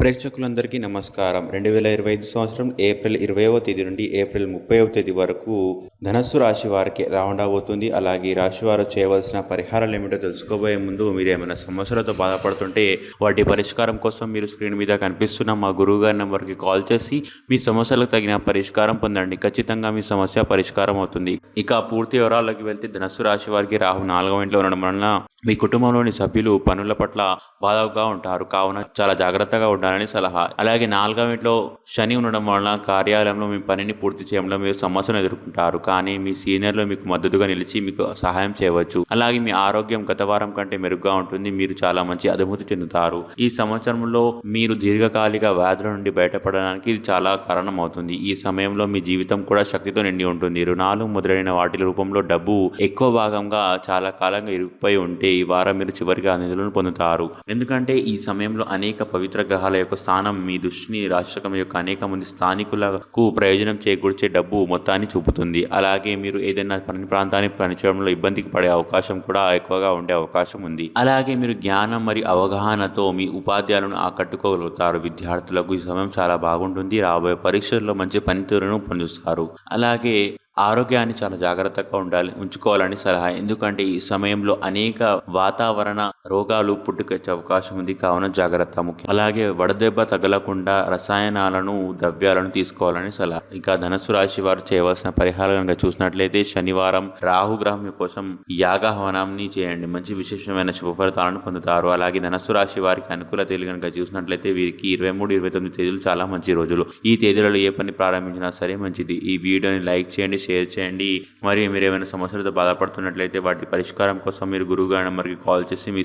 ప్రేక్షకులందరికీ నమస్కారం. రెండు వేల ఇరవై ఐదు సంవత్సరం ఏప్రిల్ ఇరవైవ తేదీ నుండి ఏప్రిల్ ముప్పైవ తేదీ వరకు ధనస్సు రాశి వారికి ఎలా ఉండబోతుంది అలాగే రాశి వారు చేయవలసిన పరిహారాలు ఏమిటో తెలుసుకోబోయే ముందు మీరు ఏమైనా సమస్యలతో బాధపడుతుంటే వాటి పరిష్కారం కోసం మీరు స్క్రీన్ మీద కనిపిస్తున్న మా గురువు గారి నెంబర్కి కాల్ చేసి మీ సమస్యలకు తగిన పరిష్కారం పొందండి. ఖచ్చితంగా మీ సమస్య పరిష్కారం అవుతుంది. ఇక పూర్తి వివరాల్లోకి వెళ్తే ధనస్సు రాశి వారికి రాహు నాలుగవ ఇంట్లో ఉండడం వలన మీ కుటుంబంలోని సభ్యులు పనుల పట్ల బాధగా ఉంటారు. కావున చాలా జాగ్రత్తగా ఉండాలని సలహా. అలాగే నాలుగవ ఇంట్లో శని ఉండడం వలన కార్యాలయంలో మీ పనిని పూర్తి చేయడంలో మీరు సమస్యను ఎదుర్కొంటారు. కానీ మీ సీనియర్లు మీకు మద్దతుగా నిలిచి మీకు సహాయం చేయవచ్చు. అలాగే మీ ఆరోగ్యం గత వారం కంటే మెరుగ్గా ఉంటుంది. మీరు చాలా మంచి అనుభూతి చెందుతారు. ఈ సంవత్సరంలో మీరు దీర్ఘకాలిక వ్యాధుల నుండి బయటపడడానికి ఇది చాలా కారణం అవుతుంది ఈ సమయంలో మీ జీవితం కూడా శక్తితో నిండి ఉంటుంది. రుణాలు మొదలైన వాటి రూపంలో డబ్బు ఎక్కువ భాగంగా చాలా కాలంగా ఇరుక్కుపోయి ఉంటే ఈ వారం మీరు చివరిగా నిధులను పొందుతారు. ఎందుకంటే ఈ సమయంలో అనేక పవిత్ర గ్రహాల యొక్క స్థానం మీ దృష్టిని రాష్ట్రకం యొక్క అనేక మంది స్థానికులకు ప్రయోజనం చేకూర్చే డబ్బు మొత్తాన్ని చూపుతుంది. అలాగే మీరు ఏదైనా పని ప్రాంతాన్ని పనిచేయడంలో ఇబ్బందికి పడే అవకాశం కూడా ఎక్కువగా ఉండే అవకాశం ఉంది. అలాగే మీరు జ్ఞానం మరియు అవగాహనతో మీ ఉపాధ్యాయులను ఆకట్టుకోగలుగుతారు. విద్యార్థులకు ఈ సమయం చాలా బాగుంటుంది. రాబోయే పరీక్షల్లో మంచి పనితీరును పొందుతారు. అలాగే ఆరోగ్యాన్ని చాలా జాగ్రత్తగా ఉండాలి ఉంచుకోవాలని సలహా. ఎందుకంటే ఈ సమయంలో అనేక వాతావరణ రోగాలు పుట్టుకొచ్చే అవకాశం ఉంది. కావున జాగ్రత్త ముఖ్యం. అలాగే వడదెబ్బ తగలకుండా రసాయనాలను ద్రవ్యాలను తీసుకోవాలని సలహా. ఇంకా ధనుసు రాశి వారు చేయవలసిన పరిహారం కనుక చూసినట్లయితే శనివారం రాహుగ్రహం కోసం యాగహవనాన్ని చేయండి. మంచి విశేషమైన శుభ ఫలితాలను పొందుతారు. అలాగే ధనస్సు రాశి వారికి అనుకూల తేదీలు కనుక చూసినట్లయితే వీరికి ఇరవై మూడు ఇరవై తొమ్మిది తేదీలు చాలా మంచి రోజులు. ఈ తేదీలలో ఏ పని ప్రారంభించినా సరే మంచిది. ఈ వీడియోని లైక్ చేయండి షేర్ చేయండి. మరియు మీరు ఏమైనా సమస్యలతో బాధపడుతున్నట్లయితే వాటి పరిష్కారం కోసం మీరు గురువు గారి నెంబర్కి కాల్ చేసి మీ